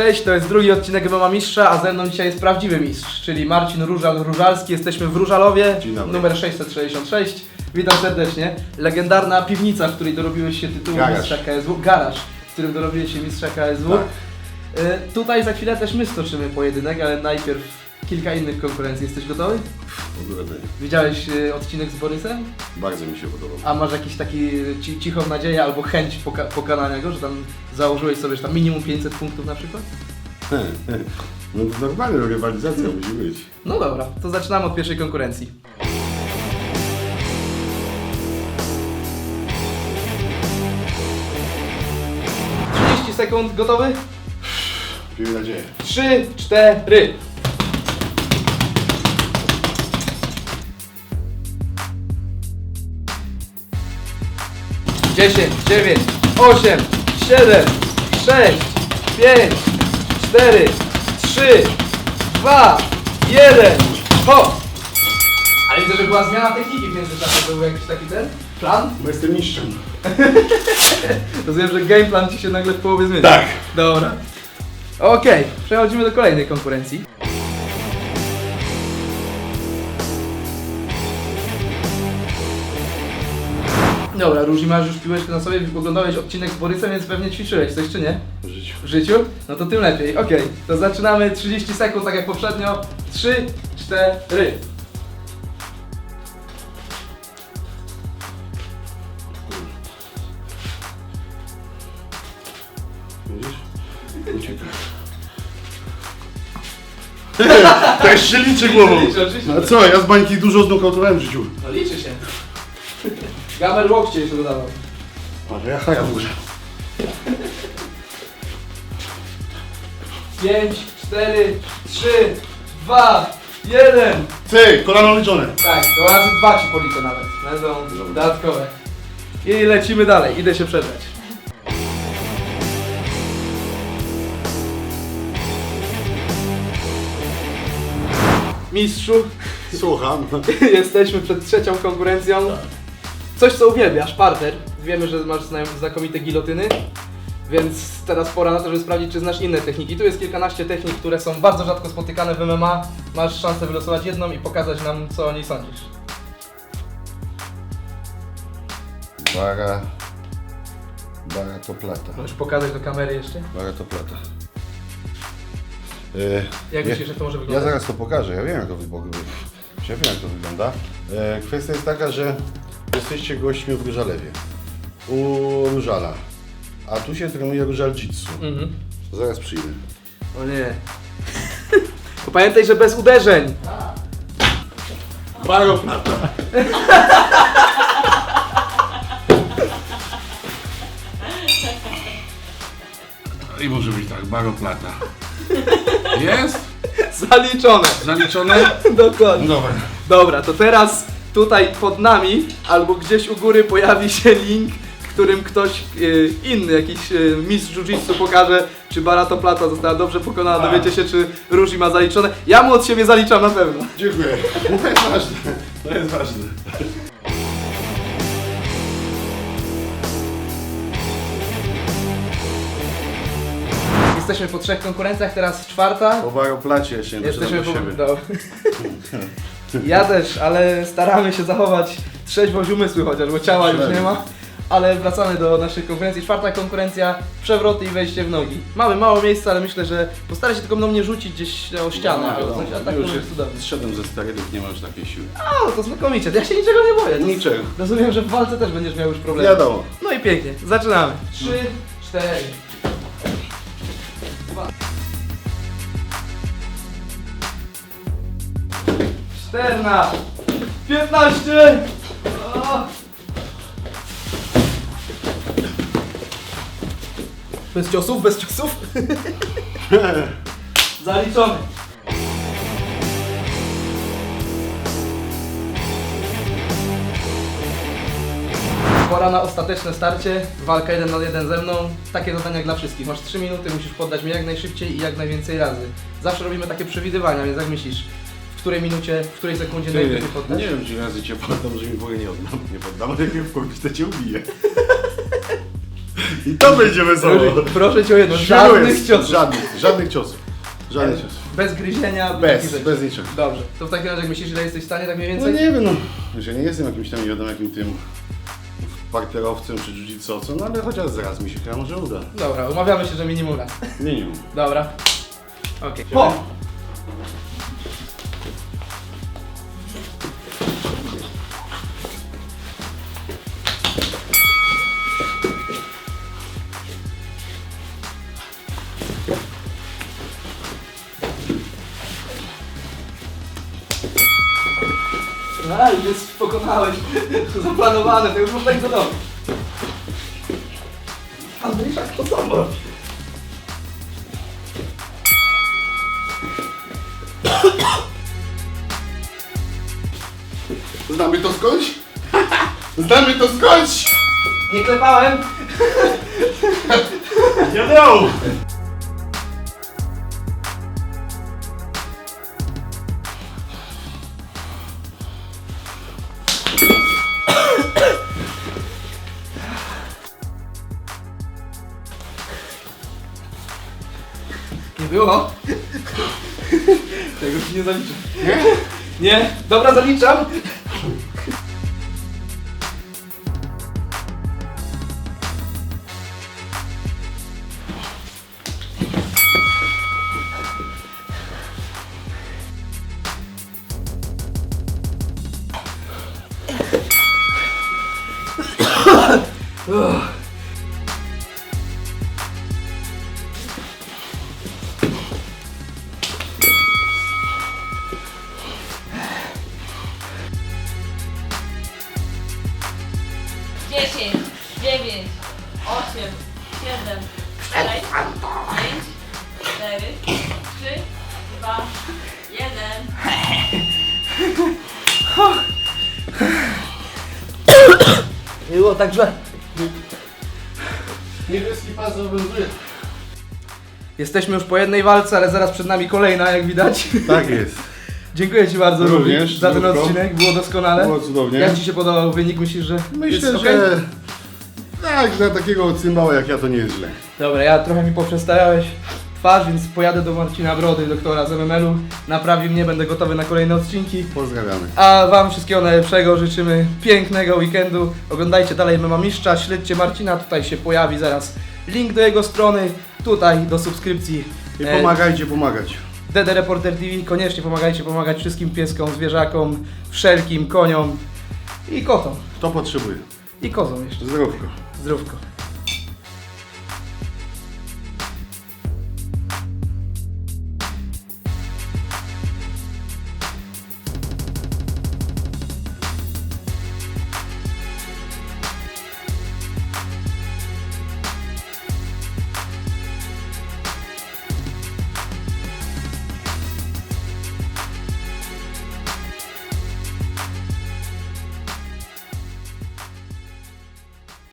Cześć, to jest drugi odcinek MMA Mistrza, a ze mną dzisiaj jest prawdziwy mistrz, czyli Marcin Różal-Różalski. Jesteśmy w Różalowie, Dzień dobry. numer 666. Witam serdecznie. Legendarna piwnica, w której dorobiłeś się tytułu Garaż. mistrza KSW. Garaż, w którym dorobiłeś się mistrza KSW. Tak. Y, tutaj za chwilę też my stoczymy pojedynek, ale najpierw kilka innych konkurencji. Jesteś gotowy? W ogóle nie. Widziałeś y, odcinek z Borysem? Bardzo mi się podobał. A masz jakiś taki ci, cichą nadzieję albo chęć poka pokonania go, że tam założyłeś sobie że tam minimum 500 punktów na przykład? No to normalnie rywalizacja musi być. No dobra, to zaczynamy od pierwszej konkurencji. Sekund, gotowy? Miejmy nadzieję. Trzy, cztery. Dziesięć, dziewięć, osiem, siedem, sześć, pięć, cztery, trzy, dwa, jeden, hop! Ale widzę, że była zmiana techniki w międzyczasie. Był jakiś taki ten plan? Bo jestem mistrzem. Rozumiem, że game plan ci się nagle w połowie zmienił. Tak. Dobra. Okej, przechodzimy do kolejnej konkurencji. Dobra, Różi, masz już piłeczkę na sobie, oglądałeś odcinek z Borysem, więc pewnie ćwiczyłeś coś, czy nie? W życiu. W życiu? No to tym lepiej. Okej, to zaczynamy 30 sekund, tak jak poprzednio. 3, 4. Widzisz? Ucieka. Też się liczy głową. Liczy, oczywiście. No co, ja z bańki dużo znokautowałem w życiu. No liczy się. Gamer łokcie jeszcze dodawał. Ale ja haja muszę. 5, 4, 3, 2, 1. Ty, kolano liczone. Tak, to razy dwa ci policzę nawet. Będą dodatkowe. I lecimy dalej, idę się przebrać. Mistrzu, Słucham. jesteśmy przed trzecią konkurencją. Coś co uwielbiasz, parter. Wiemy, że masz zna- znakomite gilotyny. Więc teraz pora na to, żeby sprawdzić, czy znasz inne techniki. Tu jest kilkanaście technik, które są bardzo rzadko spotykane w MMA. Masz szansę wylosować jedną i pokazać nam, co o niej sądzisz. Bara... Bara to plata. Możesz pokazać do kamery jeszcze? Bara to plata. Yy, Jak ja- myślisz, że to może Ja wyglądać? zaraz to pokażę, ja wiem jak to, wygląda. ja wiem, jak to wygląda. E, kwestia jest taka, że jesteście gośćmi w Różalewie. U Różala. A tu się trenuje Różal Jitsu. Mhm. Zaraz przyjdę. O nie. Pamiętaj, że bez uderzeń. Baro plata. I może być tak, baro plata. Jest? Zaliczone. Zaliczone? Dokładnie. Dobra. Dobra, to teraz tutaj pod nami albo gdzieś u góry pojawi się link, którym ktoś y, inny, jakiś y, mistrz jiu-jitsu pokaże, czy Barato Plata została dobrze pokonana, Tak. dowiecie się, czy Różi ma zaliczone. Ja mu od siebie zaliczam na pewno. Dziękuję. To jest ważne. To jest ważne. Jesteśmy po trzech konkurencjach, teraz czwarta. Po baro placie jeszcze nie Jesteśmy po... do. Ja też, ale staramy się zachować trzeźwość umysłu chociaż, bo ciała już nie ma. Ale wracamy do naszej konkurencji. Czwarta konkurencja, przewroty i wejście w nogi. Mamy mało miejsca, ale myślę, że postaraj się tylko mną nie rzucić gdzieś o ścianę No, albo coś, a tak Już może cudownie. Zszedłem ze nie mam już takiej siły. A, to znakomicie, ja się niczego nie boję. To Niczego. Rozumiem, że w walce też będziesz miał już problemy. Wiadomo. No i pięknie, zaczynamy. Trzy, cztery. 14, 15, o. Bez ciosów, bez ciosów. Zaliczony. Pora na ostateczne starcie, walka 1 na 1 ze mną. Takie zadania jak dla wszystkich. Masz 3 minuty, musisz poddać mnie jak najszybciej i jak najwięcej razy. Zawsze robimy takie przewidywania, więc jak myślisz, której minucie, w której sekundzie najlepiej poddać? nie wiem, czy razy cię poddam, że mi w ogóle nie oddam. Nie poddam, ale jak mnie wkurwisz, to cię ubiję. I to będzie wesoło. Proszę cię o jedno, żadnych jest. ciosów. Żadnych, żadnych ciosów. Żadnych ciosów. Bez gryzienia, takich Bez, rzeczy. bez niczego. Dobrze, to w takim razie jak myślisz, że jesteś w stanie tak mniej No więcej? nie wiem, no. Że nie jestem jakimś tam nie wiadomo jakim tym parterowcem czy jiu no ale chociaż zaraz mi się chyba może uda. Dobra, umawiamy się, że minimum raz. Minimum. Dobra. Okej. A, już pokonałeś. Zaplanowane, to już można ich do domu. Andrzejczak to samo robi. Znamy to skądś? Znamy to skądś? Nie klepałem. You Nie było? Tego ci nie zaliczę. Nie? Nie? Dobra, zaliczam. Uff. Było także. Niebieski pas zobowiązuje. Jesteśmy już po jednej walce, ale zaraz przed nami kolejna, jak widać. Tak jest. Dziękuję Ci bardzo Również, za ten odcinek, było doskonale. Było cudownie. Jak Ci się podobał wynik? Myślisz, że Myślę, jest okej? że tak, dla takiego cymbała jak ja to nie jest źle. Dobra, ja trochę mi poprzestałeś twarz, więc pojadę do Marcina Brody, doktora z MML-u. Naprawi mnie, będę gotowy na kolejne odcinki. Pozdrawiamy. A Wam wszystkiego najlepszego, życzymy pięknego weekendu. Oglądajcie dalej Mema Mistrza, śledźcie Marcina, tutaj się pojawi zaraz link do jego strony, tutaj do subskrypcji. I E, pomagajcie pomagać. DD Reporter TV, koniecznie pomagajcie pomagać wszystkim pieskom, zwierzakom, wszelkim koniom i kotom. Kto potrzebuje? I kozom jeszcze. Zdrówko. Zdrówko.